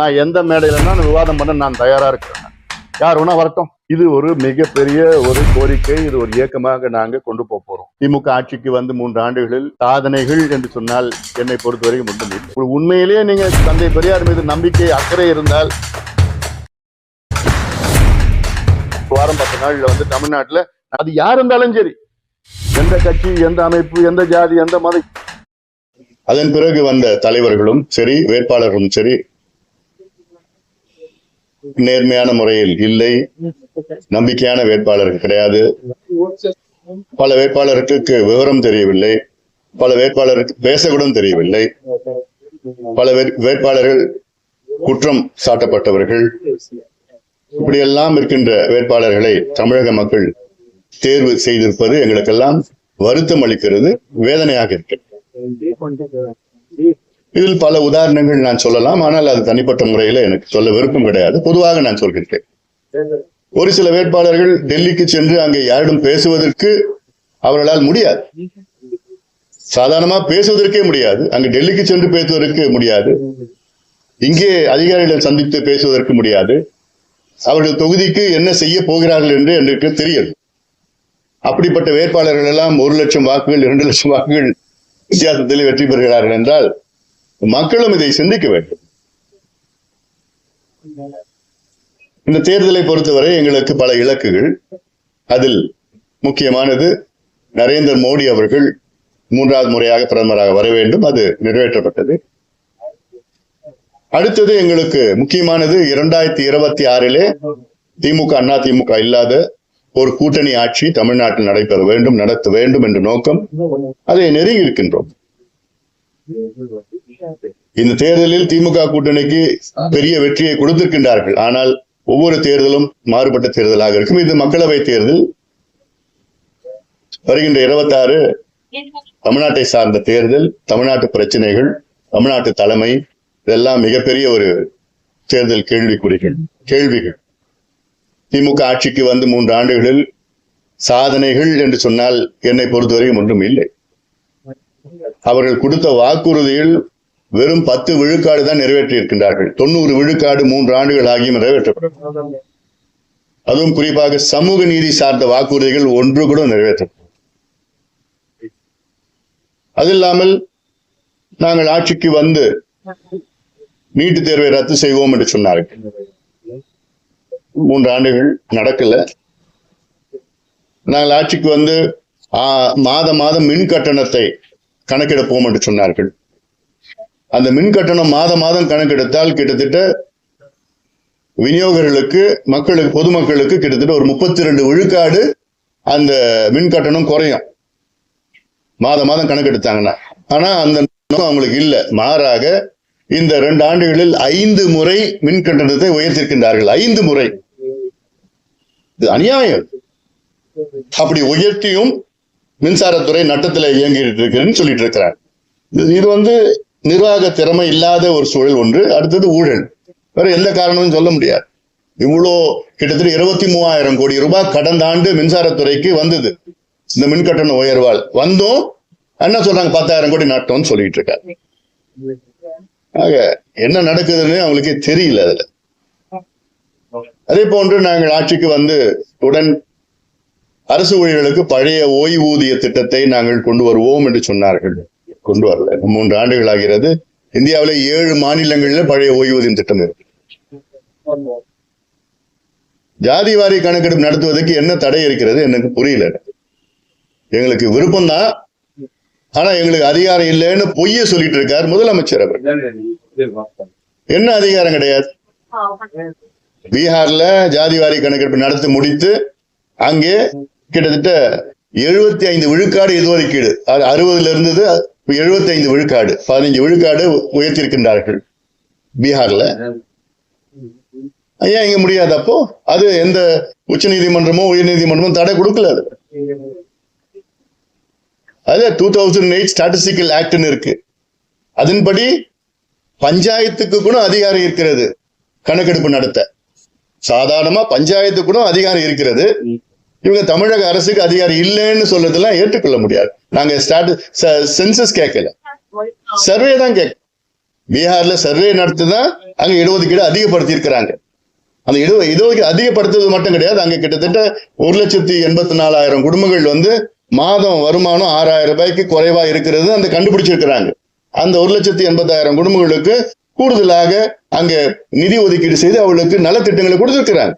நான் எந்த மேடையிலன்னா விவாதம் பண்ண நான் தயாரா இருக்கிறேன். யார் வேணா வரட்டும். இது ஒரு மிகப்பெரிய ஒரு கோரிக்கை இது ஒரு இயக்கமாக நாங்க கொண்டு போக போறோம். திமுக ஆட்சிக்கு வந்து மூன்று ஆண்டுகளில் சாதனைகள் என்று சொன்னால் என்னை பொறுத்தவரைக்கும் ஒன்றும் உண்மையிலேயே நீங்க தந்தை பெரியார் மீது நம்பிக்கை அக்கறை இருந்தால் வாரம் பத்து நாள்ல வந்து தமிழ்நாட்டுல அது யார் இருந்தாலும் சரி. எந்த கட்சி எந்த அமைப்பு எந்த ஜாதி எந்த மதம். அதன் பிறகு வந்த தலைவர்களும் சரி வேட்பாளர்களும் சரி நேர்மையான முறையில் இல்லை. நம்பிக்கையான வேட்பாளர்கள் கிடையாது. பல வேட்பாளர்களுக்கு விவரம் தெரியவில்லை. பல வேட்பாளருக்கு பேசக்கூட தெரியவில்லை. பல வேட்பாளர்கள் குற்றம் சாட்டப்பட்டவர்கள். இப்படியெல்லாம் இருக்கின்ற வேட்பாளர்களை தமிழக மக்கள் தேர்வு செய்திருப்பது எங்களுக்கெல்லாம் வருத்தம் அளிக்கிறது வேதனையாக இருக்கிறது. இதில் பல உதாரணங்கள் நான் சொல்லலாம். ஆனால் அது தனிப்பட்ட முறையில எனக்கு சொல்ல விருப்பம் கிடையாது. பொதுவாக நான் சொல்கின்றேன். ஒரு சில வேட்பாளர்கள் டெல்லிக்கு சென்று அங்கே யாரிடம் பேசுவதற்கு அவர்களால் முடியாது. சாதாரணமா பேசுவதற்கே முடியாது. அங்கு டெல்லிக்கு சென்று பேசுவதற்கு முடியாது. இங்கே அதிகாரிகளை சந்தித்து பேசுவதற்கு முடியாது. அவர்கள் தொகுதிக்கு என்ன செய்ய போகிறார்கள் என்று எனக்கு தெரியாது. அப்படிப்பட்ட வேட்பாளர்கள் எல்லாம் ஒரு லட்சம் வாக்குகள் இரண்டு லட்சம் வாக்குகள் வித்தியாசத்தில் வெற்றி பெறுகிறார்கள் என்றால் மக்களும் இதை சிந்திக்க வேண்டும். இந்த தேர்தலை பொறுத்தவரை எங்களுக்கு பல இலக்குகள். அதில் முக்கியமானது நரேந்திர மோடி அவர்கள் மூன்றாவது முறையாக பிரதமராக வர வேண்டும். அது நிறைவேற்றப்பட்டது. அடுத்தது எங்களுக்கு முக்கியமானது இரண்டாயிரத்தி இருபத்தி ஆறிலே திமுக அண்ணா திமுக இல்லாத ஒரு கூட்டணி ஆட்சி தமிழ்நாட்டில் நடைபெற வேண்டும் நடத்த வேண்டும் என்ற நோக்கம் அதை நெருங்கி இருக்கின்றோம். இந்த தேர்தலில் திமுக கூட்டணிக்கு பெரிய வெற்றியை கொடுத்திருக்கின்றார்கள். ஆனால் ஒவ்வொரு தேர்தலும் மாறுபட்ட தேர்தலாக இருக்கும். இது மக்களவை தேர்தல். வருகின்ற இருபத்தாறு தமிழ்நாட்டை சார்ந்த தேர்தல் தமிழ்நாட்டு பிரச்சனைகள் தமிழ்நாட்டு தலைமை இதெல்லாம் மிகப்பெரிய ஒரு தேர்தல் கேள்விக்குறிகள் கேள்விகள். திமுக ஆட்சிக்கு வந்து மூன்று ஆண்டுகளில் சாதனைகள் என்று சொன்னால் என்னை பொறுத்தவரையும் ஒன்றும் இல்லை. அவர்கள் கொடுத்த வாக்குறுதியில் வெறும் பத்து விழுக்காடு தான் நிறைவேற்றி இருக்கின்றார்கள் தொண்ணூறு விழுக்காடு மூன்று ஆண்டுகள் ஆகியும் நிறைவேற்றப்படும். அதுவும் குறிப்பாக சமூக நீதி சார்ந்த வாக்குறுதிகள் ஒன்று கூட நிறைவேற்றப்படும். அது இல்லாமல் நாங்கள் ஆட்சிக்கு வந்து நீட்டு தேர்வை ரத்து செய்வோம் என்று சொன்னார்கள். மூன்று ஆண்டுகள் நடக்கல. நாங்கள் ஆட்சிக்கு வந்து ஆ, மாதம் மாதம் மின் கட்டணத்தை கணக்கெடுப்போம் என்று சொன்னார்கள். அந்த மின் கட்டணம் மாத மாதம் கணக்கெடுத்தால் கிட்டத்தட்ட விநியோகர்களுக்கு மக்களுக்கு பொதுமக்களுக்கு கிட்டத்தட்ட ஒரு முப்பத்தி ரெண்டு விழுக்காடு அந்த மின் கட்டணம் குறையும். மாதம் மாதம் கணக்கெடுத்தாங்கன்னா. ஆனா அந்த நோக்கம் அவங்களுக்கு இல்ல. மாறாக இந்த ரெண்டு ஆண்டுகளில் ஐந்து முறை மின் கட்டணத்தை உயர்த்திருக்கின்றார்கள். ஐந்து முறை. இது அநியாயம். அப்படி உயர்த்தியும் மின்சாரத்துறை நட்டத்துல இயங்கிட்டு இருக்கிறேன்னு சொல்லிட்டு இருக்கிறார் இது வந்து நிர்வாக திறமை இல்லாத ஒரு சூழல் ஒன்று அடுத்தது ஊழல். வேற எந்த காரணமும் சொல்ல முடியாது. இவ்வளோ கிட்டத்தட்ட இருபத்தி மூவாயிரம் கோடி ரூபாய் கடந்த ஆண்டு மின்சாரத்துறைக்கு வந்தது. இந்த மின் கட்டண உயர்வால். வந்தும். என்ன சொல்றாங்க? பத்தாயிரம் கோடி நட்டம்னு சொல்லிட்டு இருக்காரு ஆக என்ன நடக்குதுன்னு அவங்களுக்கே தெரியல அதுல. அதே போன்று நாங்கள் ஆட்சிக்கு வந்து உடன் அரசு ஊழியர்களுக்கு பழைய ஓய்வூதிய திட்டத்தை நாங்கள் கொண்டு வருவோம் என்று சொன்னார்கள். கொண்டு வரல. மூன்று ஆண்டுகள் ஆகிறது இந்தியாவில ஏழு மாநிலங்களில் பழைய ஓய்வூதியம் திட்டம் இருக்கு. ஜாதி வாரி கணக்கெடுப்பு நடத்துவதற்கு என்ன தடை இருக்கிறது எனக்கு புரியல. எங்களுக்கு விருப்பம் தான் ஆனா எங்களுக்கு அதிகாரம் இல்லைன்னு பொய்ய சொல்லிட்டு இருக்கார் முதலமைச்சர் அவர். என்ன அதிகாரம் கிடையாது? பீகார்ல ஜாதி வாரி கணக்கெடுப்பு நடத்தி முடித்து அங்கே கிட்டத்தட்ட எழுபத்தி ஐந்து விழுக்காடு இதுவரைக்கீடு அது அறுபதுல இருந்தது எழுபத்தி ஐந்து விழுக்காடு பதினஞ்சு விழுக்காடு உயர்த்தியிருக்கின்றார்கள் பீகார்ல. ஐயா இங்க முடியாது அப்போ? அது எந்த உச்ச நீதிமன்றமோ உயர் நீதிமன்றமோ தடை கொடுக்கல அது. அது டூ தௌசண்ட் எயிட் ஸ்டாட்டிஸ்டிக்கல் ஆக்ட்னு இருக்கு. அதன்படி பஞ்சாயத்துக்கு கூட அதிகாரம் இருக்கிறது கணக்கெடுப்பு நடத்த. சாதாரணமா பஞ்சாயத்து கூட அதிகாரம் இருக்கிறது. இவங்க தமிழக அரசுக்கு அதிகாரம் இல்லைன்னு சொல்றதெல்லாம் ஏற்றுக்கொள்ள முடியாது. நாங்க சென்சஸ் கேட்கல சர்வே தான் கேட்க பீகார்ல சர்வே நடத்தி தான் அங்க இடஒதுக்கீடு அதிகப்படுத்தி இருக்கிறாங்க அந்த இட இடஒதுக்கீடு அதிகப்படுத்துறது மட்டும் கிடையாது அங்க கிட்டத்தட்ட ஒரு லட்சத்தி எண்பத்தி நாலாயிரம் குடும்பங்கள் வந்து மாதம் வருமானம் ஆறாயிரம் ரூபாய்க்கு குறைவா இருக்கிறது அந்த கண்டுபிடிச்சிருக்கிறாங்க. அந்த ஒரு லட்சத்தி எண்பத்தாயிரம் குடும்பங்களுக்கு கூடுதலாக அங்க நிதி ஒதுக்கீடு செய்து அவளுக்கு நலத்திட்டங்களை கொடுத்துருக்கிறாங்க.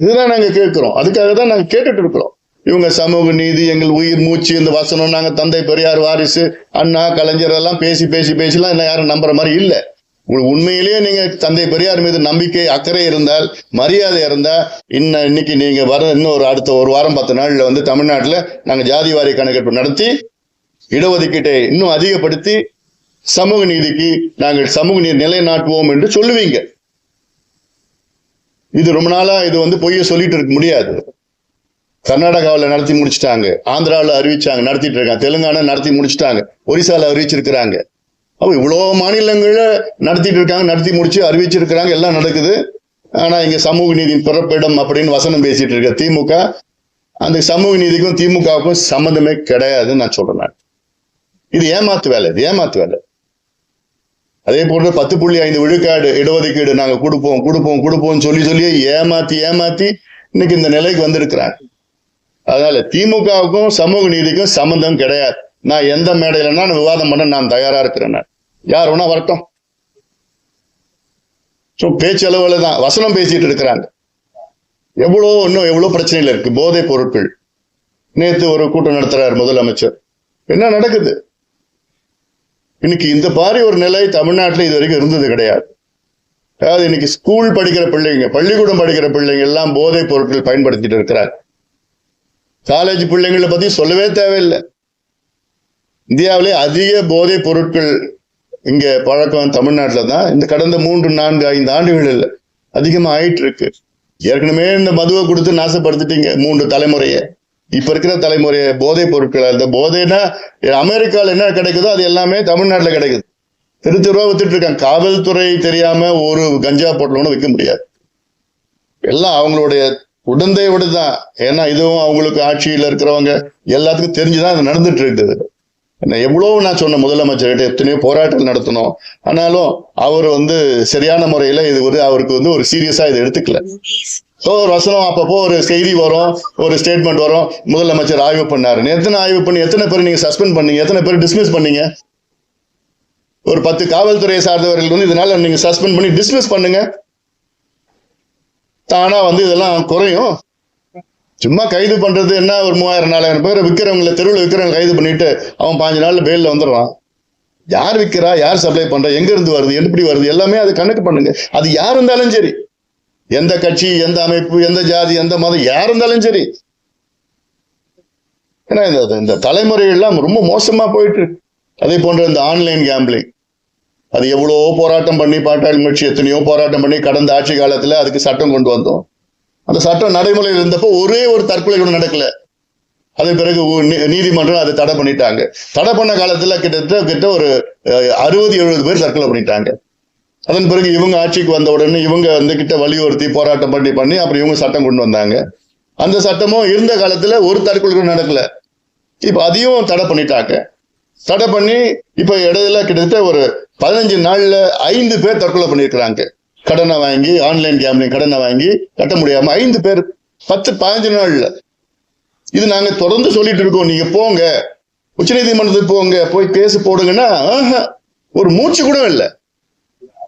இதுதான் நாங்க கேட்கிறோம். அதுக்காக தான் நாங்க கேட்டுட்டு இருக்கிறோம். இவங்க சமூக நீதி எங்கள் உயிர் மூச்சு இந்த வசனம் நாங்கள் தந்தை பெரியார் வாரிசு அண்ணா கலைஞர் எல்லாம் பேசி பேசி பேசிலாம் என்ன யாரும் நம்புற மாதிரி இல்லை. உண்மையிலேயே நீங்க தந்தை பெரியார் மீது நம்பிக்கை அக்கறை இருந்தால் மரியாதை இருந்தால் இன்ன இன்னைக்கு நீங்க வர இன்னும் ஒரு அடுத்த ஒரு வாரம் பத்து நாள்ல வந்து தமிழ்நாட்டில் நாங்கள் ஜாதி வாரி கணக்கெடுப்பு நடத்தி இடஒதுக்கீட்டை இன்னும் அதிகப்படுத்தி சமூக நீதிக்கு நாங்கள் சமூக நீதி நிலைநாட்டுவோம் என்று சொல்லுவீங்க. இது ரொம்ப நாளா இது வந்து பொய்ய சொல்லிட்டு இருக்க முடியாது. கர்நாடகாவில் நடத்தி முடிச்சிட்டாங்க. ஆந்திராவில் அறிவிச்சாங்க நடத்திட்டு இருக்காங்க. தெலுங்கானா நடத்தி முடிச்சிட்டாங்க. ஒரிசால அறிவிச்சிருக்கிறாங்க. அப்போ இவ்வளோ மாநிலங்களில் நடத்திட்டு இருக்காங்க நடத்தி முடிச்சு அறிவிச்சிருக்கிறாங்க எல்லாம் நடக்குது. ஆனால் இங்க சமூக நீதியின் பிறப்பிடம் அப்படின்னு வசனம் பேசிட்டு இருக்க திமுக அந்த சமூக நீதிக்கும் திமுகவுக்கும் சம்மந்தமே கிடையாதுன்னு நான் சொல்றேன் இது ஏமாத்து வேலை இது ஏமாத்து வேலை. அதே போன்று பத்து புள்ளி ஐந்து விழுக்காடு இடஒதுக்கீடு நாங்க கொடுப்போம் கொடுப்போம் கொடுப்போம்னு சொல்லி சொல்லி ஏமாத்தி ஏமாத்தி இன்னைக்கு இந்த நிலைக்கு வந்திருக்கிறாங்க. அதனால திமுகவுக்கும் சமூக நீதிக்கும் சம்மந்தம் கிடையாது. நான் எந்த மேடையிலன்னா விவாதம் பண்ண நான் தயாரா இருக்கிறேன் யார் வேணா வரட்டும். ஸோ பேச்சளவுல தான் வசனம் பேசிட்டு இருக்கிறாங்க. எவ்வளோ இன்னும் எவ்வளோ பிரச்சனைகள் இருக்கு. போதைப் பொருட்கள். நேற்று ஒரு கூட்டம் நடத்துறார் முதலமைச்சர். என்ன நடக்குது? இன்னைக்கு இந்த மாதிரி ஒரு நிலை தமிழ்நாட்டில் இது வரைக்கும் இருந்தது கிடையாது. அதாவது இன்னைக்கு ஸ்கூல் படிக்கிற பிள்ளைங்க பள்ளிக்கூடம் படிக்கிற பிள்ளைங்க எல்லாம் போதைப் பொருட்கள் பயன்படுத்திட்டு இருக்கிறாங்க. காலேஜ் பிள்ளைங்களை பத்தி சொல்லவே தேவையில்லை. இந்தியாவிலே அதிக போதைப் பொருட்கள் இங்க பழக்கம் தமிழ்நாட்டில் தான். இந்த கடந்த மூன்று நான்கு ஐந்து ஆண்டுகளில் அதிகமா ஆயிட்டு இருக்கு ஏற்கனவே இந்த மதுவை கொடுத்து நாசப்படுத்திட்டீங்க மூன்று தலைமுறையை. இப்ப இருக்கிற தலைமுறையை போதைப் பொருட்கள் அந்த போதைன்னா அமெரிக்காவில் என்ன கிடைக்குதோ அது எல்லாமே தமிழ்நாட்டில் கிடைக்குது. திரு திருவா வித்துட்டு இருக்காங்க. காவல்துறை தெரியாம ஒரு கஞ்சா பொருள் விற்க முடியாது. எல்லாம் அவங்களுடைய உடந்தையோடு தான் ஏன்னா இதுவும் அவங்களுக்கு ஆட்சியில் இருக்கிறவங்க எல்லாத்துக்கும் தெரிஞ்சுதான் இது நடந்துட்டு இருக்குது. என்ன எவ்வளவு நான் சொன்ன முதலமைச்சர்கிட்ட எத்தனையோ போராட்டம் நடத்தணும் ஆனாலும் அவர் வந்து சரியான முறையில இது ஒரு அவருக்கு வந்து ஒரு சீரியஸா இதை எடுத்துக்கல. ஸோ ஒரு வசனம் அப்பப்போ ஒரு செய்தி வரும் ஒரு ஸ்டேட்மெண்ட் வரும் முதலமைச்சர் ஆய்வு பண்ணாரு. எத்தனை ஆய்வு பண்ணி எத்தனை பேர் நீங்க சஸ்பெண்ட் பண்ணீங்க எத்தனை பேர் டிஸ்மிஸ் பண்ணீங்க? ஒரு பத்து காவல்துறையை சார்ந்தவர்கள் வந்து இதனால நீங்க சஸ்பெண்ட் பண்ணி டிஸ்மிஸ் பண்ணுங்க. தானா வந்து இதெல்லாம் குறையும். சும்மா கைது பண்றது என்ன ஒரு மூவாயிரம் நாலாயிரம் பேர் விற்கிறவங்கள தெருவில் விற்கிறவங்க கைது பண்ணிட்டு அவன் பாஞ்சு நாள் பெயில்ல வந்துடுறான் யார் விற்கிறா யார் சப்ளை பண்றா எங்க இருந்து வருது எப்படி வருது எல்லாமே அது கணக்கு பண்ணுங்க. அது யார் இருந்தாலும் சரி. எந்த கட்சி எந்த அமைப்பு எந்த ஜாதி எந்த மதம் யார் இருந்தாலும் சரி. ஏன்னா இந்த இந்த தலைமுறையெல்லாம் ரொம்ப மோசமா போயிட்டு அதே போன்ற இந்த ஆன்லைன் கேம்பிளிங் அது எவ்வளவோ போராட்டம் பண்ணி பாட்டாளி முயற்சி எத்தனையோ போராட்டம் பண்ணி கடந்த ஆட்சி காலத்தில் அதுக்கு சட்டம் கொண்டு வந்தோம். அந்த சட்டம் நடைமுறையில் இருந்தப்போ ஒரே ஒரு தற்கொலை கூட நடக்கல. அதன் பிறகு நீதிமன்றம் அதை தடை பண்ணிட்டாங்க. தடை பண்ண காலத்தில் கிட்டத்தட்ட கிட்ட ஒரு அறுபது எழுபது பேர் தற்கொலை பண்ணிட்டாங்க. அதன் பிறகு இவங்க ஆட்சிக்கு வந்த உடனே இவங்க வந்து கிட்ட வலியுறுத்தி போராட்டம் பண்ணி பண்ணி அப்புறம் இவங்க சட்டம் கொண்டு வந்தாங்க. அந்த சட்டமும் இருந்த காலத்தில் ஒரு தற்கொலை கூட நடக்கல. இப்போ அதையும் தடை பண்ணிட்டாங்க. தடை பண்ணி இப்ப இடையில கிட்டத்தட்ட ஒரு பதினஞ்சு நாள்ல ஐந்து பேர் தற்கொலை பண்ணியிருக்கிறாங்க. கடனை வாங்கி ஆன்லைன் கேம்லிங் கடனை வாங்கி கட்ட முடியாம ஐந்து பேர் பத்து பதினஞ்சு நாள்ல. இது நாங்க தொடர்ந்து சொல்லிட்டு இருக்கோம். நீங்க போங்க. உச்சநீதிமன்றத்துக்கு போங்க. போய் கேஸ் போடுங்கன்னா ஒரு மூச்சு கூட இல்லை.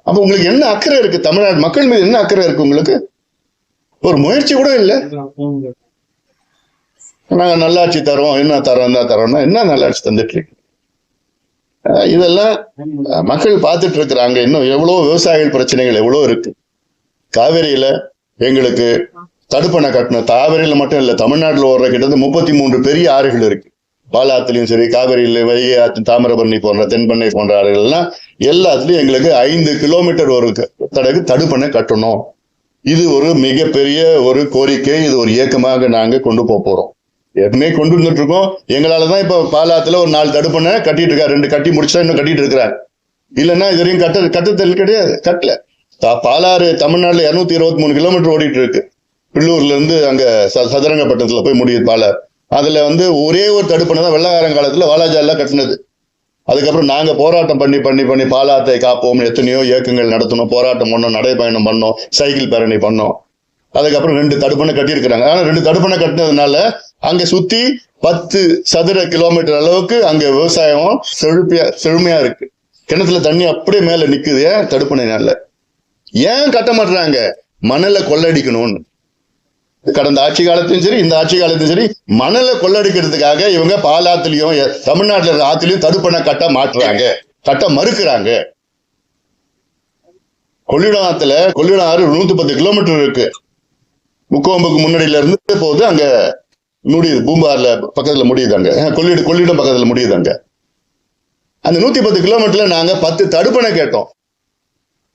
அப்ப உங்களுக்கு என்ன அக்கறை இருக்கு? தமிழ்நாடு மக்கள் மீது என்ன அக்கறை இருக்கு உங்களுக்கு? ஒரு முயற்சி கூட இல்லை. நாங்க நல்லாட்சி தரோம். என்ன தரோம் தான் தரோம்னா என்ன நல்லாட்சி தந்துட்டு இருக்கு இதெல்லாம் மக்கள் பார்த்துட்டு இருக்கிறாங்க இன்னும் எவ்வளோ விவசாயிகள் பிரச்சனைகள் எவ்வளோ இருக்கு. காவேரியில எங்களுக்கு தடுப்பணை கட்டணும். காவேரியில மட்டும் இல்லை தமிழ்நாட்டில் ஓடுற கிட்டத்தட்ட முப்பத்தி மூன்று பெரிய ஆறுகள் இருக்கு. பாலாத்துலையும் சரி காவேரியில வைகை ஆற்று தாமிரபரணி போன்ற தென்பண்ணை போன்ற ஆறுகள் எல்லாம் எல்லாத்துலயும் எங்களுக்கு ஐந்து கிலோமீட்டர் ஒரு க- தடகு தடுப்பணை கட்டணும். இது ஒரு மிகப்பெரிய ஒரு கோரிக்கை இது ஒரு இயக்கமாக நாங்கள் கொண்டு போக போறோம். ஏற்கனவே கொண்டு வந்துட்டு இருக்கோம் எங்களாலதான் இப்போ பாலாத்துல ஒரு நாலு தடுப்பணை கட்டிட்டு இருக்காரு. ரெண்டு கட்டி முடிச்சா இன்னும் கட்டிட்டு இருக்கிறார். இல்லைன்னா இது வரையும் கட்ட கட்டத்தல் கிடையாது. கட்டல. பாலாறு தமிழ்நாட்டில் இரநூத்தி இருபத்தி மூணு கிலோமீட்டர் ஓடிட்டு இருக்கு பில்லூர்ல இருந்து அங்க ச- போய் முடியுது பாலாறு. அதுல வந்து ஒரே ஒரு தடுப்பணை தான் வெள்ளக்காரன் காலத்துல வாலாஜால கட்டினது. அதுக்கப்புறம் நாங்க போராட்டம் பண்ணி பண்ணி பண்ணி பாலாத்தை காப்போம் எத்தனையோ இயக்கங்கள் நடத்தணும். போராட்டம் பண்ணோம் நடைபயணம் பண்ணோம் சைக்கிள் பேரணி பண்ணோம். அதுக்கப்புறம் ரெண்டு தடுப்பணை கட்டியிருக்கிறாங்க. ஆனால் ரெண்டு தடுப்பணை கட்டினதுனால அங்க சுத்தி பத்து சதுர கிலோமீட்டர் அளவுக்கு அங்க விவசாயம் செழுப்பியா செழுமையா இருக்கு. கிணத்துல தண்ணி அப்படியே மேல நிக்குது ஏன் தடுப்பணைனால ஏன் கட்ட மாட்டுறாங்க மணலை கொள்ளடிக்கணும்னு. கடந்த ஆட்சி காலத்திலும் சரி இந்த ஆட்சி காலத்திலும் சரி மணலை கொள்ளடிக்கிறதுக்காக இவங்க பாலாத்துலயும் தமிழ்நாட்டில் இருக்கிற ஆத்துலயும் தடுப்பணை கட்ட மாட்டுறாங்க கட்ட மறுக்கிறாங்க. கொள்ளிடம் ஆத்துல கொள்ளிடம் ஆறு நூத்தி பத்து கிலோமீட்டர் இருக்கு. முக்கோம்புக்கு முன்னாடியில இருந்து போகுது அங்க முடியுது பூம்பார்ல பக்கத்துல முடியுது அங்க. அஹ், கொள்ளிடம் கொள்ளிடம் பக்கத்துல முடியுது அங்க. அந்த நூத்தி பத்து கிலோமீட்டர்ல நாங்க பத்து தடுப்பணை கேட்டோம்.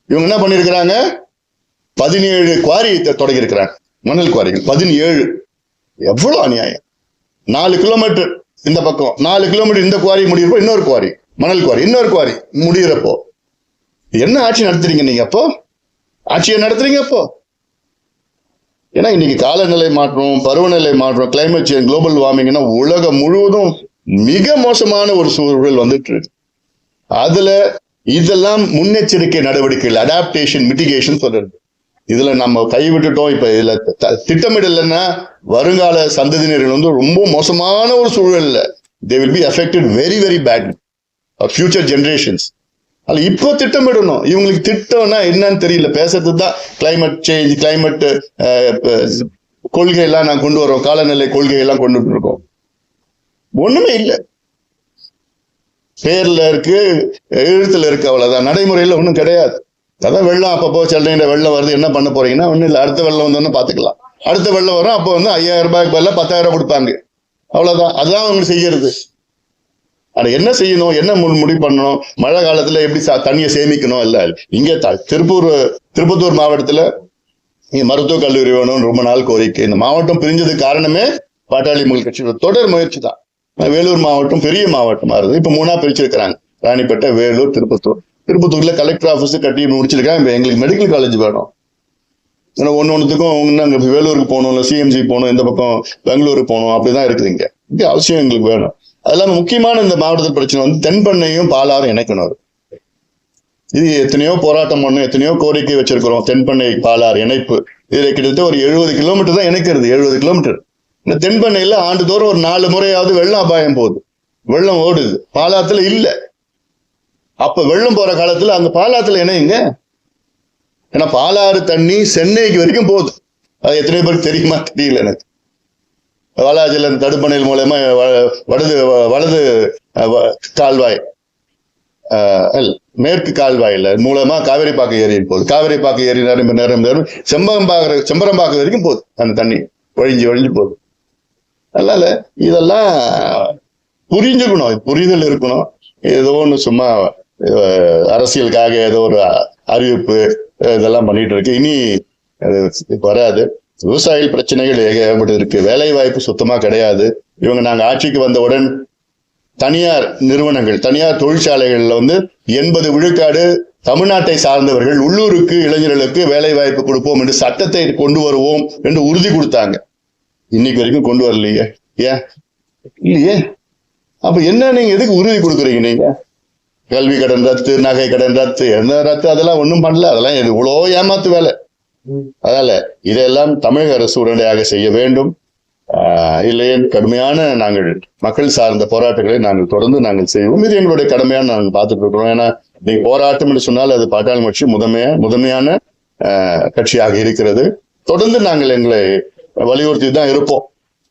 இவங்க என்ன பண்ணிருக்கிறாங்க பதினேழு குவாரி தொடங்கி இருக்கிறாங்க மணல் குவாரிகள். பதினேழு. எவ்வளவு அநியாயம். நாலு கிலோமீட்டர் இந்த பக்கம் நாலு கிலோமீட்டர் இந்த குவாரி முடியிறப்போ இன்னொரு குவாரி மணல் குவாரி இன்னொரு குவாரி முடியிறப்போ. என்ன ஆட்சி நடத்துறீங்க நீங்க அப்போ? ஆட்சியை நடத்துறீங்க அப்போ? ஏன்னா இன்னைக்கு காலநிலை மாற்றம் பருவநிலை மாற்றம் கிளைமேட் சேஞ்ச் குளோபல் வார்மிங்னா உலகம் முழுவதும் மிக மோசமான ஒரு சூழல் வந்துட்டு இருக்கு அதுல இதெல்லாம் முன்னெச்சரிக்கை நடவடிக்கைகள் அடாப்டேஷன் மிட்டிகேஷன் சொல்றது. இதுல நம்ம கைவிட்டுட்டோம் இப்ப இதுல திட்டமிடலைன்னா வருங்கால சந்ததியினர்கள் வந்து ரொம்ப மோசமான ஒரு சூழல்ல they will be affected very very bad future generations அல்ல இப்போ திட்டமிடணும். இவங்களுக்கு திட்டம்னா என்னன்னு தெரியல. பேசுறது தான் கிளைமேட் சேஞ்ச் கிளைமேட் கொள்கையெல்லாம் நான் கொண்டு வரோம். காலநிலை கொள்கை எல்லாம் கொண்டு இருக்கோம் ஒண்ணுமே இல்லை. பேர்ல இருக்கு எழுத்துல இருக்கு அவ்வளவுதான். நடைமுறையில ஒன்றும் கிடையாது. அதான் வெள்ளம் அப்பப்போ சென்னையில வெள்ளம் வருது. என்ன பண்ண போறீங்கன்னா ஒன்றும் இல்லை. அடுத்த வெள்ளம் வந்தோன்னு பாத்துக்கலாம் அடுத்த வெள்ளம் வரும் அப்போ வந்து ஐயாயிரம் ரூபாய்க்கு பதிலாக பத்தாயிரம் ரூபாய் கொடுப்பாங்க. அவ்வளவுதான். அதுதான் அவங்க செய்யறது. ஆனா என்ன செய்யணும்? என்ன முடிவு பண்ணணும்? மழை காலத்துல எப்படி சா- தண்ணியை சேமிக்கணும்? இல்ல இங்க திருப்பூர் திருப்பத்தூர் மாவட்டத்துல மருத்துவக் கல்லூரி வேணும்னு ரொம்ப நாள் கோரிக்கை. இந்த மாவட்டம் பிரிஞ்சதுக்கு காரணமே பாட்டாளி மக்கள் கட்சியோட தொடர் முயற்சி தான். வேலூர் மாவட்டம் பெரிய மாவட்டமா இருந்தது. இப்ப மூணா பிரிச்சிருக்கிறாங்க. ராணிப்பேட்டை வேலூர் திருப்பத்தூர். திருப்பத்தூர்ல கலெக்டர் ஆஃபீஸ் கட்டி முடிச்சிருக்காங்க. இப்ப எங்களுக்கு மெடிக்கல் காலேஜ் வேணும். ஏன்னா ஒன்று ஒன்றுத்துக்கும் ஒண்ணு வேலூருக்கு போகணும் இல்லை சிஎம்சி போகணும் இந்த பக்கம் பெங்களூருக்கு போகணும் அப்படிதான் இருக்குது இங்கே. இங்கே அவசியம் எங்களுக்கு வேணும். அது முக்கியமான இந்த மாவட்டத்தில் பிரச்சனை வந்து தென்பண்ணையும் பாலாறும் இணைக்கணும் அது. இது எத்தனையோ போராட்டம் பண்ணோம் எத்தனையோ கோரிக்கை வச்சிருக்கிறோம். தென்பண்ணை பாலாறு இணைப்பு. இதில் கிட்டத்தட்ட ஒரு எழுபது கிலோமீட்டர் தான் இணைக்கிறது எழுபது கிலோமீட்டர். இந்த தென்பண்ணையில் ஆண்டுதோறும் ஒரு நாலு முறையாவது வெள்ளம் அபாயம் போகுது. வெள்ளம் ஓடுது. பாலாத்துல இல்லை. அப்ப வெள்ளம் போற காலத்துல அங்க பாலாத்துல இணையுங்க. ஏன்னா பாலாறு தண்ணி சென்னைக்கு வரைக்கும் போகுது. அது எத்தனை பேருக்கு தெரியுமா? தெரியல எனக்கு. வாலாஜில இந்த தடுப்பணையில் மூலயமா வ- வலது வலது வ- கால்வாய் மேற்கு இல்ல, மேற்கு கால்வாயில மூலமா காவேரிப்பாக்கம் ஏரி போகுது காவேரிப்பாக்கம் ஏரி நேரம் நேரம் நேரம் செம்பகம்பாக செம்பரம்பாக்கம் வரைக்கும் போகுது. அந்த தண்ணி ஒழிஞ்சு ஒழிஞ்சு போகுது. அதனால இதெல்லாம் புரிஞ்சுக்கணும் புரிதல் இருக்கணும். ஏதோ ஒன்று சும்மா அரசியலுக்காக ஏதோ ஒரு அறிவிப்பு இதெல்லாம் பண்ணிட்டு இருக்கு. இனி வராது. விவசாயிகள் பிரச்சனைகள் ஏகப்பட்டு இருக்கு. வேலை வாய்ப்பு சுத்தமா கிடையாது. இவங்க நாங்க ஆட்சிக்கு வந்தவுடன் தனியார் நிறுவனங்கள் தனியார் தொழிற்சாலைகள்ல வந்து எண்பது விழுக்காடு தமிழ்நாட்டை சார்ந்தவர்கள் உள்ளூருக்கு இளைஞர்களுக்கு வேலை வாய்ப்பு கொடுப்போம் என்று சட்டத்தை கொண்டு வருவோம் என்று உறுதி கொடுத்தாங்க. இன்னைக்கு வரைக்கும் கொண்டு வரலையே. ஏன்? இல்லையே. அப்ப என்ன நீங்க எதுக்கு உறுதி கொடுக்குறீங்க நீங்க? கல்வி கடன் ரத்து நகை கடன் ரத்து எந்த ரத்து? அதெல்லாம் ஒன்றும் பண்ணல. அதெல்லாம் இவ்வளோ ஏமாத்து வேலை. அதனால இதெல்லாம் தமிழக அரசு உடனடியாக செய்ய வேண்டும். இல்லையே கடுமையான நாங்கள் மக்கள் சார்ந்த போராட்டங்களை நாங்கள் தொடர்ந்து நாங்கள் செய்வோம். இது எங்களுடைய கடமையான நாங்கள் பார்த்துட்டு இருக்கிறோம் ஏன்னா நீங்க போராட்டம் என்று சொன்னால் அது பாட்டாளி கட்சி முதன்மைய முதன்மையான ஆஹ் கட்சியாக இருக்கிறது. தொடர்ந்து நாங்கள் எங்களை வலியுறுத்தி தான் இருப்போம்.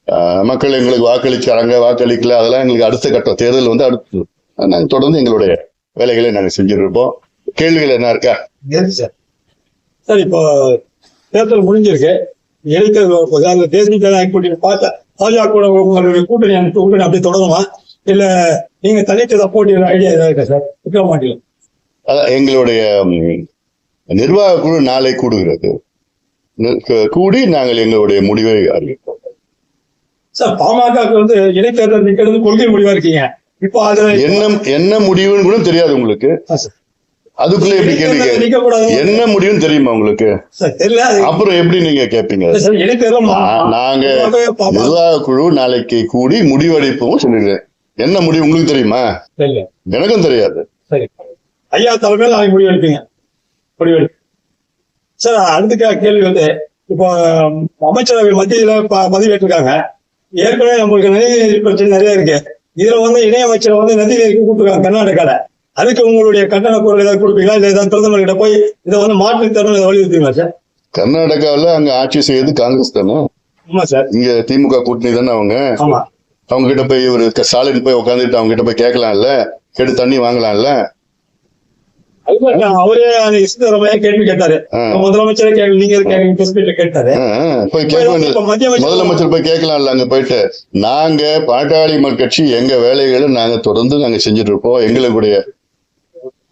ஆஹ் மக்கள் எங்களுக்கு வாக்களிச்சாங்க வாக்களிக்கல அதெல்லாம் எங்களுக்கு அடுத்த கட்டம் தேர்தல் வந்து அடுத்து நாங்கள் தொடர்ந்து எங்களுடைய வேலைகளை நாங்கள் செஞ்சுட்டு இருப்போம் கேள்விகள் என்ன இருக்கா? சார். சார் இப்போ தேர்தல் முடிஞ்சிருக்கு. இடைத்தேர்தல் அந்த தேசிய ஜனநாயக கூட்டணி பார்த்தா பாஜக கூட உங்களுடைய கூட்டணி அந்த கூட்டணி அப்படியே தொடருமா? இல்ல நீங்க தனித்ததை போட்டியிட ஐடியா ஏதாவது இருக்கா சார்? மாட்டீங்க அதான் எங்களுடைய நிர்வாக குழு நாளை கூடுகிறது. கூடி நாங்கள் எங்களுடைய முடிவை அறிவிப்போம். சார் பாமகக்கு வந்து இடைத்தேர்தல் நிக்கிறது கொள்கை முடிவா இருக்கீங்க? இப்போ அது என்ன என்ன முடிவுன்னு கூட தெரியாது உங்களுக்கு. அதுக்குள்ள எப்படி கேள்வி என்ன முடிவுன்னு தெரியுமா உங்களுக்கு? அப்புறம் எப்படி நீங்க கேட்பீங்க நாங்க நிர்வாக குழு நாளைக்கு கூடி முடிவெடுப்போம் சொல்லிடுறேன். என்ன முடிவு உங்களுக்கு தெரியுமா? எனக்கும் தெரியாது. ஐயா தலைமையில் நாளைக்கு முடிவு எடுப்பீங்க. முடிவு எடுப்பீங்க. சார் அடுத்த கேள்வி வந்து இப்போ அமைச்சரவை மத்தியில ப- பதவியேற்றிருக்காங்க ஏற்கனவே நம்மளுக்கு நிதி பிரச்சனை நிறைய இருக்கு. இதுல வந்து இணையமைச்சர் வந்து நிதி கூப்பிட்டுருக்காங்க கர்நாடகால. அதுக்கு உங்களுடைய கட்டண குரல் ஏதாவது கொடுப்பீங்களா? இல்ல ஏதாவது பிரதமர் கிட்ட போய் இதை வந்து மாற்றி தரணும் இதை வலியுறுத்துவீங்களா சார்? கர்நாடகாவில் அங்க ஆட்சி செய்யறது காங்கிரஸ் தானே? ஆமா சார். இங்க திமுக கூட்டணி தானே அவங்க? ஆமா. அவங்க கிட்ட போய் ஒரு ஸ்டாலின் போய் உட்காந்துட்டு அவங்க கிட்ட போய் கேட்கலாம்ல கேட்டு தண்ணி வாங்கலாம்ல? அவரே கேள்வி கேட்டாரு. முதலமைச்சரே கேள்வி நீங்க கேட்டாரு. போய் முதலமைச்சர் போய் கேட்கலாம்ல அங்க போயிட்டு? நாங்க பாட்டாளி மக்கள் கட்சி எங்க வேலைகளை நாங்க தொடர்ந்து நாங்க செஞ்சுட்டு இருப்போம் எங்களுடைய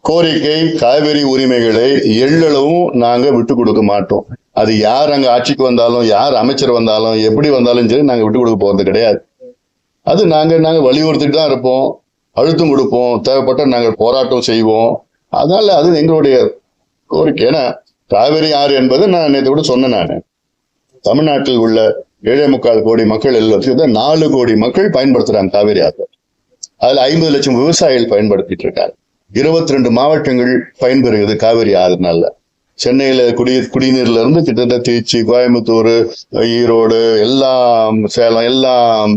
கோரிக்கை காவிரி உரிமைகளை எள்ளளவும் நாங்க விட்டு கொடுக்க மாட்டோம். அது யார் அங்க ஆட்சிக்கு வந்தாலும் யார் அமைச்சர் வந்தாலும் எப்படி வந்தாலும் சரி நாங்க விட்டு கொடுக்க போறது கிடையாது. அது நாங்க நாங்க வலியுறுத்திட்டு தான் இருப்போம். அழுத்தம் கொடுப்போம். தேவைப்பட்ட நாங்கள் போராட்டம் செய்வோம். அதனால அது எங்களுடைய கோரிக்கை. ஏன்னா காவிரி ஆறு என்பது நான் நேற்று கூட சொன்னேன் நான். தமிழ்நாட்டில் உள்ள ஏழே முக்கால் கோடி மக்கள் எல்லாத்தையும் நாலு கோடி மக்கள் பயன்படுத்துறாங்க காவிரி ஆறு அதுல ஐம்பது லட்சம் விவசாயிகள் பயன்படுத்திட்டு இருக்காங்க. இருபத்தி ரெண்டு மாவட்டங்கள் பயன்பெறுகிறது காவிரி ஆறுனால. சென்னையில குடி குடிநீர்ல இருந்து கிட்டத்தட்ட திருச்சி கோயம்புத்தூர் ஈரோடு எல்லாம் சேலம் எல்லாம்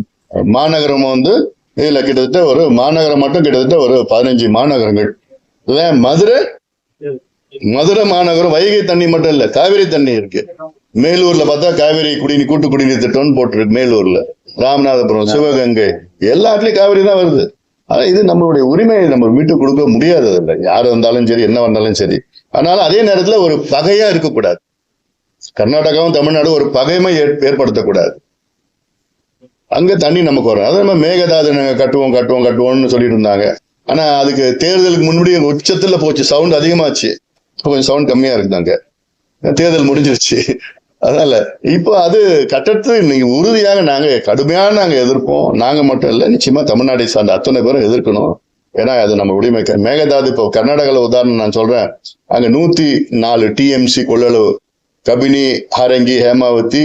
மாநகரமும் வந்து இதுல கிட்டத்தட்ட ஒரு மாநகரம் மட்டும் கிட்டத்தட்ட ஒரு பதினஞ்சு மாநகரங்கள். மதுரை? மதுரை மாநகரம் வைகை தண்ணி மட்டும் இல்ல காவிரி தண்ணி இருக்கு. மேலூர்ல பார்த்தா காவிரி குடிநீர் கூட்டு குடிநீர் திட்டம்னு போட்டிருக்கு மேலூர்ல. ராமநாதபுரம் சிவகங்கை எல்லாத்துலயும் காவிரி தான் வருது. ஆனால் இது நம்மளுடைய உரிமையை நம்ம மீட்டு கொடுக்க முடியாது இல்ல யார் வந்தாலும் சரி என்ன வந்தாலும் சரி. அதனால அதே நேரத்தில் ஒரு பகையா இருக்கக்கூடாது. கர்நாடகாவும் தமிழ்நாடும் ஒரு பகைமை ஏற்- ஏற்படுத்தக்கூடாது. அங்க தண்ணி நமக்கு வரும். அதே நம்ம மேகதாது நாங்கள் கட்டுவோம் கட்டுவோம் கட்டுவோம்னு சொல்லிட்டு இருந்தாங்க ஆனா அதுக்கு தேர்தலுக்கு முன்னாடி உச்சத்துல போச்சு. சவுண்ட் அதிகமாச்சு. கொஞ்சம் சவுண்ட் கம்மியா இருக்குது அங்க தேர்தல் முடிஞ்சிருச்சு. அதனால இப்போ அது கட்டத்து இன்னைக்கு உறுதியாக நாங்க கடுமையாக நாங்க எதிர்ப்போம். நாங்க மட்டும் இல்லை நிச்சயமா தமிழ்நாட்டை சார்ந்த அத்தனை பேரும் எதிர்க்கணும். ஏன்னா அது நம்ம உரிமை மேகதாது இப்போ கர்நாடகாவில் உதாரணம் நான் சொல்றேன். அங்க நூத்தி நாலு டிஎம்சி கொள்ளளவு கபினி ஹரங்கி ஹேமாவதி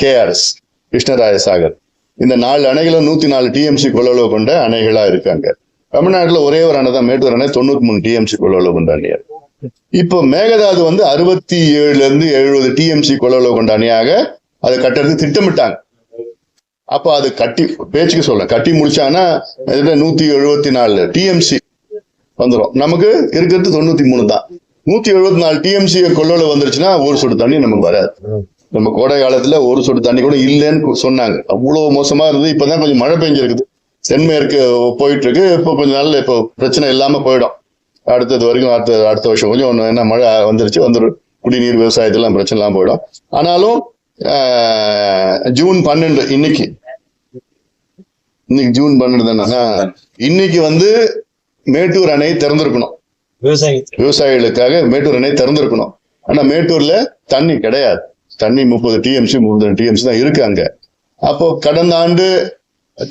கேஆர்எஸ் கிருஷ்ணராய சாகர். இந்த நாலு அணைகளும் நூத்தி நாலு டிஎம்சி கொள்ளளவு கொண்ட அணைகளா இருக்காங்க தமிழ்நாட்டில் ஒரே ஒரு அணை தான் மேட்டூர் அணை தொண்ணூத்தி மூணு டிஎம்சி கொள்ளளவு கொண்ட அணையா இப்போ மேகதாது வந்து அறுபத்தி ஏழுல இருந்து எழுபது டிஎம்சி கொள்ளளவு கொண்ட அணியாக அதை கட்டுறதுக்கு திட்டமிட்டாங்க. அப்ப அது கட்டி பேச்சுக்கு சொல்ல கட்டி முடிச்சாங்கன்னா நூத்தி எழுபத்தி நாலு டிஎம்சி வந்துரும். நமக்கு இருக்கிறது தொண்ணூத்தி மூணு தான். நூத்தி எழுபத்தி நாலு டிஎம்சி கொள்ளளவு வந்துருச்சுன்னா ஒரு சொட்டு தண்ணி நமக்கு வராது. நம்ம கோடை காலத்துல ஒரு சொட்டு தண்ணி கூட இல்லைன்னு சொன்னாங்க. அவ்வளவு மோசமா இருந்தது. இப்பதான் கொஞ்சம் மழை பெஞ்சிருக்குது. தென்மேற்கு போயிட்டு இருக்கு. இப்போ கொஞ்ச நாள்ல இப்போ பிரச்சனை இல்லாம போயிடும். அடுத்தது வரைக்கும் அடுத்த அடுத்த வருஷம் கொஞ்சம் ஒண்ணு என்ன மழை வந்துருச்சு வந்துடும் குடிநீர் விவசாயத்தெல்லாம் பிரச்சனை இல்லாம போயிடும். ஆனாலும் ஜூன் பன்னெண்டு இன்னைக்கு. இன்னைக்கு ஜூன் பன்னெண்டு தானே? இன்னைக்கு வந்து மேட்டூர் அணை திறந்திருக்கணும். விவசாயி விவசாயிகளுக்காக மேட்டூர் அணை திறந்திருக்கணும். ஆனா மேட்டூர்ல தண்ணி கிடையாது. தண்ணி முப்பது டிஎம்சி முப்பது டிஎம்சி தான் இருக்கு அங்க. அப்போ கடந்த ஆண்டு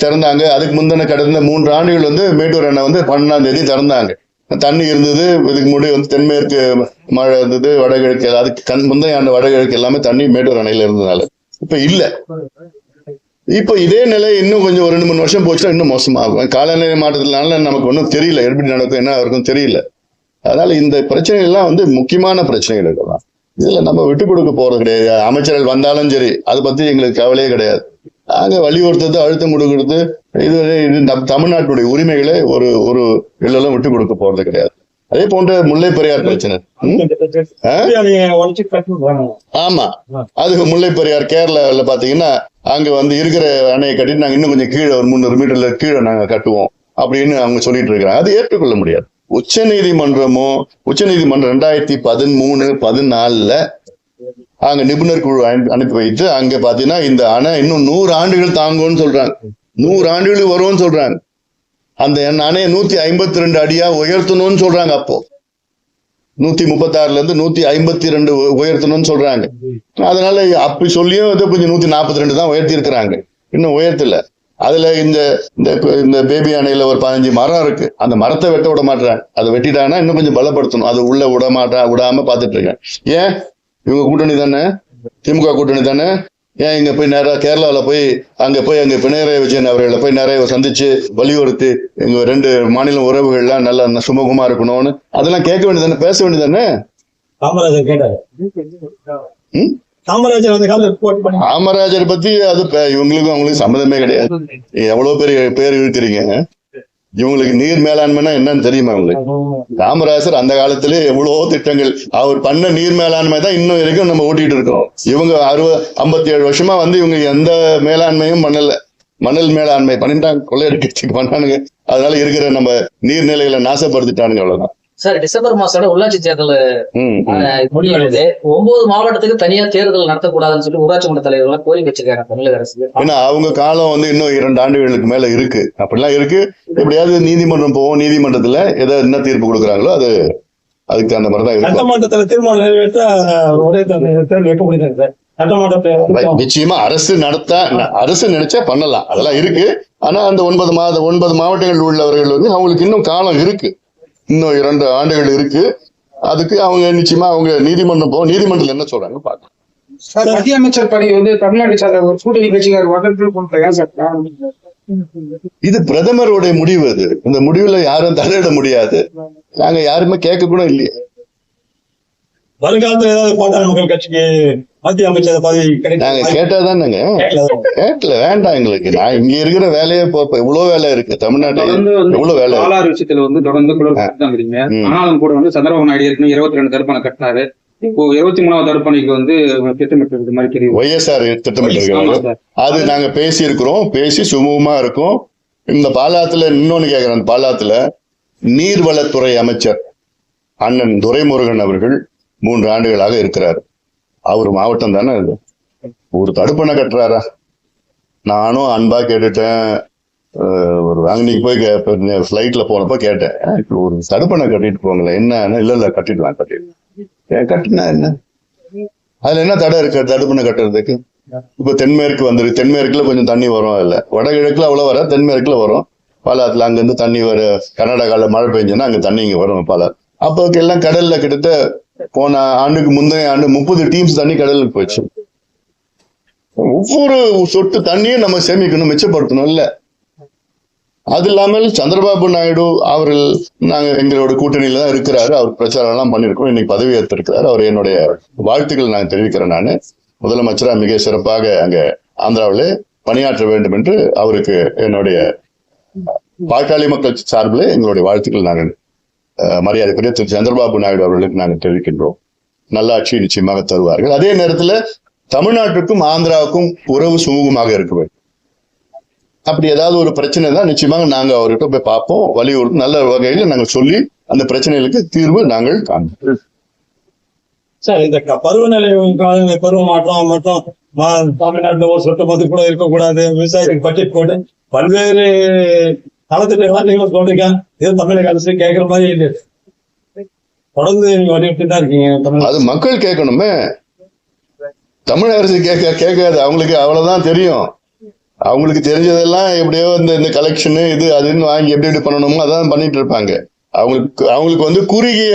திறந்தாங்க. அதுக்கு முந்தின கடந்த மூன்று ஆண்டுகள் வந்து மேட்டூர் அணை வந்து பன்னெண்டாம் தேதி திறந்தாங்க. தண்ணி இருந்தது இதுக்கு முன்னாடி வந்து தென்மேற்கு மழை இருந்தது வடகிழக்கு அதுக்கு கண் முந்தைய ஆண்டு வடகிழக்கு எல்லாமே தண்ணி மேட்டூர் அணையில இருந்ததுனால. இப்ப இல்ல. இப்போ இதே நிலை இன்னும் கொஞ்சம் ஒரு ரெண்டு மூணு வருஷம் போச்சுன்னா இன்னும் மோசமாகும். காலநிலை மாற்றத்தினால நமக்கு ஒன்றும் தெரியல. எப்படி நடக்கும் என்ன இருக்கும் தெரியல. அதனால இந்த பிரச்சனைகள் எல்லாம் வந்து முக்கியமான பிரச்சனைகள் இருக்கலாம் இதுல நம்ம விட்டு கொடுக்க போறது கிடையாது. அமைச்சர்கள் வந்தாலும் சரி அதை பத்தி எங்களுக்கு கவலையே கிடையாது. நாங்க வலியுறுத்துறது அழுத்தம் கொடுக்கறது இது இது நம் தமிழ்நாட்டுடைய உரிமைகளை ஒரு ஒரு எல்லாம் விட்டு கொடுக்க போறது கிடையாது. அதே போன்ற முல்லை பெரியார் பிரச்சனை. ஆமா. அது முல்லை பெரியார் கேரளாவில் பாத்தீங்கன்னா அங்க வந்து இருக்கிற அணையை கட்டிட்டு நாங்க இன்னும் கொஞ்சம் கீழே ஒரு முந்நூறு மீட்டர்ல கீழே நாங்க கட்டுவோம் அப்படின்னு அவங்க சொல்லிட்டு இருக்கிறாங்க. அது ஏற்றுக்கொள்ள முடியாது. உச்ச நீதிமன்றமும் உச்ச நீதிமன்றம் ரெண்டாயிரத்தி பதிமூணு பதினாலுல அங்க நிபுணர் குழு அனுப்பி- அனுப்பி வைத்து அங்க பாத்தீங்கன்னா இந்த அணை இன்னும் நூறு ஆண்டுகள் தாங்கும்னு சொல்றாங்க. நூறு ஆண்டுகள் வரும்னு சொல்றாங்க. அந்த அணையை நூத்தி ஐம்பத்தி ரெண்டு அடியா உயர்த்தணும்னு சொல்றாங்க அப்போ. நூத்தி முப்பத்தாறுல இருந்து நூத்தி ஐம்பத்தி ரெண்டு உயர்த்தணும்னு சொல்றாங்க. அதனால அப்படி சொல்லியும் இது கொஞ்சம் நூத்தி நாற்பத்தி ரெண்டு தான் உயர்த்தி இருக்கிறாங்க இன்னும் உயர்த்தல. அதுல இந்த இந்த இந்த பேபி அணையில ஒரு பதினஞ்சு மரம் இருக்கு. அந்த மரத்தை வெட்ட விட மாட்டாங்க அதை வெட்டிட்டாங்கன்னா இன்னும் கொஞ்சம் பலப்படுத்தணும். அது உள்ள விட மாட்டா விடாம பாத்துட்டு இருக்கேன் ஏன்? இவங்க கூட்டணி தானே? திமுக கூட்டணி தானே? ஏன் இங்க போய் நேரா கேரளால போய் அங்க போய் அங்க பினராயி விஜயன் அவர்களை போய் நிறைய சந்திச்சு வலியுறுத்தி எங்க ரெண்டு மாநில உறவுகள்லாம் நல்லா சுமூகமா இருக்கணும்னு. அதெல்லாம் கேட்க வேண்டியதானே பேச வேண்டியதானே காமராஜர் கேட்டாரு? காமராஜர் பத்தி அது இவங்களுக்கும் அவங்களுக்கும் சம்மதமே கிடையாது. எவ்வளவு பெரிய பேர் இருக்கிறீங்க? இவங்களுக்கு நீர் மேலாண்மைனா என்னன்னு தெரியுமா உங்களுக்கு? காமராஜர் அந்த காலத்திலே எவ்வளவோ திட்டங்கள் அவர் பண்ண நீர் மேலாண்மை தான் இன்னும் வரைக்கும் நம்ம ஓட்டிட்டு இருக்கோம். இவங்க அறுபது ஐம்பத்தி ஏழு வருஷமா வந்து இவங்க எந்த மேலாண்மையும் பண்ணல. மணல் மேலாண்மை பண்ணிட்டாங்க கொள்ளையடிக்கிறதுக்கு பண்ணானுங்க. அதனால இருக்கிற நம்ம நீர்நிலைகளை நாசப்படுத்திட்டானுங்க அவ்வளவுதான். சார் டிசம்பர் மாசோட உள்ளாட்சி தேர்தல் ம், ம். முடிகிறது ஒன்பது மாவட்டத்துக்கு தனியா தேர்தல் நடத்தக்கூடாதுன்னு சொல்லி ஊராட்சி மன்ற தலைவர்கள் கோரிக்கை வச்சிருக்காங்க தமிழக அரசு. ஏன்னா அவங்க காலம் வந்து இன்னும் இரண்டு ஆண்டுகளுக்கு மேல இருக்கு. அப்படிலாம் இருக்கு. எப்படியாவது நீதிமன்றம் போவோம் நீதிமன்றத்துல ஏதோ என்ன தீர்ப்பு கொடுக்குறாங்களோ அது அதுக்கு தகுந்த மாதிரி தான் இருக்கும். சட்டமன்றத்துல தீர்மானம் நிறைவேற்ற ஒரே தேர்தல் வைக்க முடியாது சார். நிச்சயமா அரசு நடத்தா அரசு நினைச்சா பண்ணலாம். அதெல்லாம் இருக்கு. ஆனா அந்த ஒன்பது மாத ஒன்பது மாவட்டங்கள் உள்ளவர்கள் வந்து அவங்களுக்கு இன்னும் காலம் இருக்கு. இன்னும் இரண்டு ஆண்டுகள் இருக்கு. அதுக்கு அவங்க நிச்சயமா அவங்க நீதிமன்றம் போ நீதிமன்றத்தில் என்ன சொல்றாங்க பார்க்கலாம். சார் மத்திய அமைச்சர் பணி வந்து தமிழ்நாடு சார்ந்த ஒரு கூட்டணி கட்சிக்கார் சார்? இது பிரதமருடைய முடிவு அது. இந்த முடிவுல யாரும் தலையிட முடியாது. நாங்க யாருமே கேட்க கூட இல்லையே. வருங்காலத்துல ஏதாவது பாட்டாளி மக்கள் கட்சிக்கு மத்திய அமைச்சர் பதவி நாங்க கேட்டாதானங்க கேட்கல வேண்டாம் எங்களுக்கு. நான் இங்க இருக்கிற வேலையே இப்போ இப்போ இவ்வளவு வேலை இருக்கு. தமிழ்நாட்டுல எவ்வளவு வேலை. பாலாறு விஷயத்துல வந்து தொடர்ந்து. ஆனாலும் கூட வந்து சந்திரபாபு நாயுடு ஏற்கனவே இருபத்தி ரெண்டு தடுப்பணை கட்டினாரு. இப்போ இருபத்தி மூணாவது தடுப்பணைக்கு வந்து திட்டமிட்டு மாதிரி தெரியுது. ஒய்எஸ்ஆர் திட்டமிட்டு. அது நாங்க பேசி இருக்கிறோம் பேசி சுமூகமா இருக்கும். இந்த பாலாத்துல இன்னொன்னு கேக்குறேன். அந்த பாலாத்துல நீர்வளத்துறை அமைச்சர் அண்ணன் துரைமுருகன் அவர்கள் மூன்று ஆண்டுகளாக இருக்கிறார். அவர் மாவட்டம் தானே இது ஒரு தடுப்பணை கட்டுறாரா? நானும் அன்பா கேட்டுட்டேன். ஒரு வாங்கினிக்கு போய் ஃபிளைட்ல போனப்போ கேட்டேன். இப்போ ஒரு தடுப்பணை கட்டிட்டு போங்களேன் என்ன இல்ல இல்ல கட்டிடலாம் கட்டிடலாம். ஏன் கட்டினா என்ன? அதுல என்ன தடை இருக்கு தடுப்பணை கட்டுறதுக்கு? இப்ப தென்மேற்கு வந்துருக்கு தென்மேற்குல கொஞ்சம் தண்ணி வரும் இல்ல வடகிழக்குல அவ்வளவு வர தென்மேற்குல வரும். பாலாத்துல அங்க இருந்து தண்ணி வர கர்நாடகால மழை பெஞ்சுன்னா அங்க தண்ணி இங்க வரும் பாலா அப்போ எல்லாம் கடல்ல கிட்டத்தட்ட போன ஆண்டுக்கு முந்தைய ஆண்டு முப்பது டீம்ஸ் தண்ணி கடலுக்கு போச்சு ஒவ்வொரு சொட்டு தண்ணியும் நம்ம சேமிக்கணும் மிச்சப்படுத்தணும் இல்ல. அது இல்லாமல் சந்திரபாபு நாயுடு அவர்கள் நாங்க எங்களோட கூட்டணியில தான் இருக்கிறாரு. அவர் பிரச்சாரம் எல்லாம் பண்ணிருக்கோம் இன்னைக்கு பதவி ஏற்றிருக்கிறார். அவர் என்னுடைய வாழ்த்துக்கள் நான் தெரிவிக்கிறேன் நான். முதலமைச்சரா மிக சிறப்பாக அங்க ஆந்திராவிலே பணியாற்ற வேண்டும் என்று அவருக்கு என்னுடைய பாட்டாளி மக்கள் சார்பில் எங்களுடைய வாழ்த்துக்கள் நாங்கள் மரியாதைக்குரிய திரு சந்திரபாபு நாயுடு அவர்களுக்கு நாங்கள் தெரிவிக்கின்றோம். நல்லாட்சி நிச்சயமாக தருவார்கள். அதே நேரத்துல தமிழ்நாட்டுக்கும் ஆந்திராவுக்கும் உறவு சுமூகமாக இருக்க வேண்டும். அப்படி ஏதாவது ஒரு பிரச்சனை தான் நிச்சயமாக நாங்க அவர்கிட்ட போய் பார்ப்போம். வலியுறுத்தும் நல்ல வகையில நாங்கள் சொல்லி அந்த பிரச்சனைகளுக்கு தீர்வு நாங்கள் காண்போம். சார் இந்த பருவநிலை காலநிலை பருவ மாற்றம் மற்றும் மா- ஒரு சொட்டு மது கூட இருக்கக்கூடாது. விவசாயத்துக்கு பட்ஜெட் போட்டு பல்வேறு நலத்திட்டங்கள்லாம் நீங்க சொல்றீங்க இது தமிழக அரசு கேட்கிற மாதிரி இல்லை. தொடர்ந்து நீங்க வலியுறுத்தி தான் இருக்கீங்க. அது மக்கள் கேட்கணுமே. தமிழக அரசு கேட்க கேட்காது. அவங்களுக்கு அவ்வளவுதான் தெரியும். அவங்களுக்கு தெரிஞ்சதெல்லாம் எப்படியோ இந்த இந்த கலெக்ஷனு இது அதுன்னு வாங்கி எப்படி எப்படி பண்ணணுமோ அதான் பண்ணிட்டு இருப்பாங்க. அவங்களுக்கு அவங்களுக்கு வந்து குறுகிய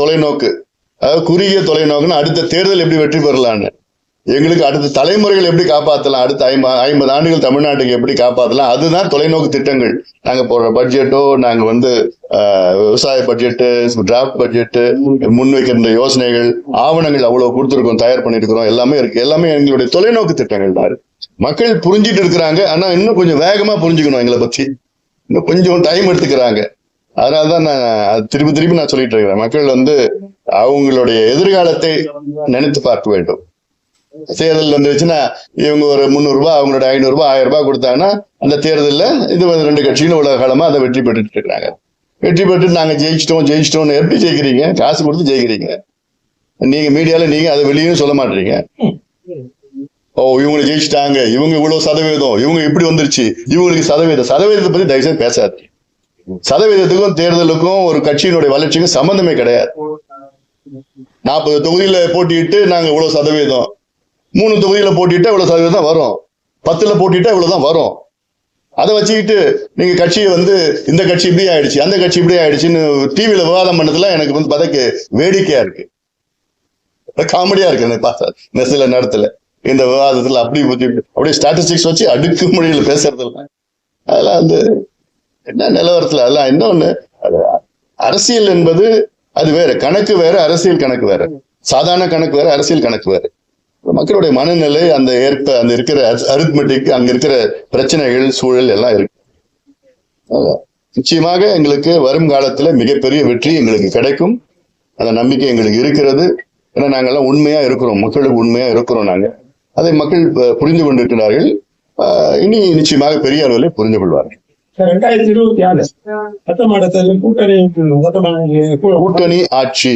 தொலைநோக்கு. அதாவது குறுகிய தொலைநோக்குன்னு அடுத்த தேர்தல் எப்படி வெற்றி பெறலான்னு எங்களுக்கு அடுத்த தலைமுறைகள் எப்படி காப்பாற்றலாம் அடுத்த ஐம்பது ஐம்பது ஆண்டுகள் தமிழ்நாட்டுக்கு எப்படி காப்பாற்றலாம் அதுதான் தொலைநோக்கு திட்டங்கள். நாங்க போடுற பட்ஜெட்டோ நாங்க வந்து விவசாய பட்ஜெட்டு டிராஃப்ட் பட்ஜெட்டு முன்வைக்கின்ற யோசனைகள் ஆவணங்கள் அவ்வளவு கொடுத்துருக்கோம் தயார் பண்ணியிருக்கிறோம். எல்லாமே இருக்கு. எல்லாமே எங்களுடைய தொலைநோக்கு திட்டங்கள் தான். மக்கள் புரிஞ்சிட்டு இருக்கிறாங்க. ஆனா இன்னும் கொஞ்சம் வேகமா புரிஞ்சுக்கணும் எங்களை பத்தி. இன்னும் கொஞ்சம் டைம் எடுத்துக்கிறாங்க. அதனால தான் நான் திருப்பி திருப்பி நான் சொல்லிட்டு இருக்கிறேன். மக்கள் வந்து அவங்களுடைய எதிர்காலத்தை நினைத்து பார்க்க வேண்டும். தேர்தல் வந்துருச்சுன்னா இவங்க ஒரு முந்நூறு ரூபாய் அவங்களோட ஐநூறு ரூபாய் ஆயிரம் ரூபாய் கொடுத்தாங்கன்னா அந்த தேர்தலில் இது வந்து ரெண்டு கட்சிகளும் உலக காலமா அதை வெற்றி பெற்றுட்டு இருக்காங்க. வெற்றி பெற்று நாங்க ஜெயிச்சிட்டோம் ஜெயிச்சிட்டோம்னு எப்படி ஜெயிக்கிறீங்க? காசு கொடுத்து ஜெயிக்கிறீங்க. நீங்க மீடியால நீங்க அதை வெளியும் சொல்ல மாட்டீங்க. ஓ இவங்க ஜெயிச்சிட்டாங்க. இவங்க இவ்வளவு சதவீதம். இவங்க இப்படி வந்துருச்சு. இவங்களுக்கு சதவீதம் சதவீதத்தை பத்தி தயவுசெய்து பேசாது சதவீதத்துக்கும் தேர்தலுக்கும் ஒரு கட்சியினுடைய வளர்ச்சிக்கும் சம்பந்தமே கிடையாது. நாற்பது தொகுதியில போட்டியிட்டு நாங்க இவ்வளவு சதவீதம். மூணு தொகுதியில் போட்டிட்டா இவ்வளோ சதவீதம் தான் வரும். பத்தில் போட்டிட்டா இவ்வளவுதான் வரும். அதை வச்சுக்கிட்டு நீங்கள் கட்சியை வந்து இந்த கட்சி இப்படி ஆயிடுச்சு அந்த கட்சி இப்படி ஆயிடுச்சுன்னு டிவியில் விவாதம் பண்ணதுல எனக்கு வந்து பதக்கு வேடிக்கையா இருக்கு. காமெடியா இருக்கு இந்த சில நேரத்தில் இந்த விவாதத்தில் அப்படி அப்படியே ஸ்டாட்டிஸ்டிக்ஸ் வச்சு அடுக்கு மொழியில் பேசுறது அதெல்லாம் வந்து என்ன நிலவரத்தில் அதெல்லாம் இன்னொன்று அது அரசியல் என்பது அது வேற. கணக்கு வேற அரசியல் கணக்கு வேற. சாதாரண கணக்கு வேற அரசியல் கணக்கு வேற. மக்களுடைய மனநிலை அந்த ஏற்ப அந்த இருக்கிற அரித்மெட்டிக் அங்க இருக்கிற பிரச்சனைகள் சூழல் எல்லாம் இருக்கு. நிச்சயமாக எங்களுக்கு வரும் காலத்துல மிகப்பெரிய வெற்றி எங்களுக்கு கிடைக்கும். அந்த நம்பிக்கை எங்களுக்கு இருக்கிறது. ஏன்னா நாங்கெல்லாம் உண்மையா இருக்கிறோம். மக்களுக்கு உண்மையா இருக்கிறோம் நாங்க. அதை மக்கள் புரிந்து கொண்டிருக்கிறார்கள். இனி நிச்சயமாக பெரிய அளவில் புரிந்து கொள்வார்கள். ரெண்டாயிரத்தி இருபத்தி ஆறு சட்டமன்றத்தில் கூட்டணி மொத்தமாக கூட்டணி ஆட்சி.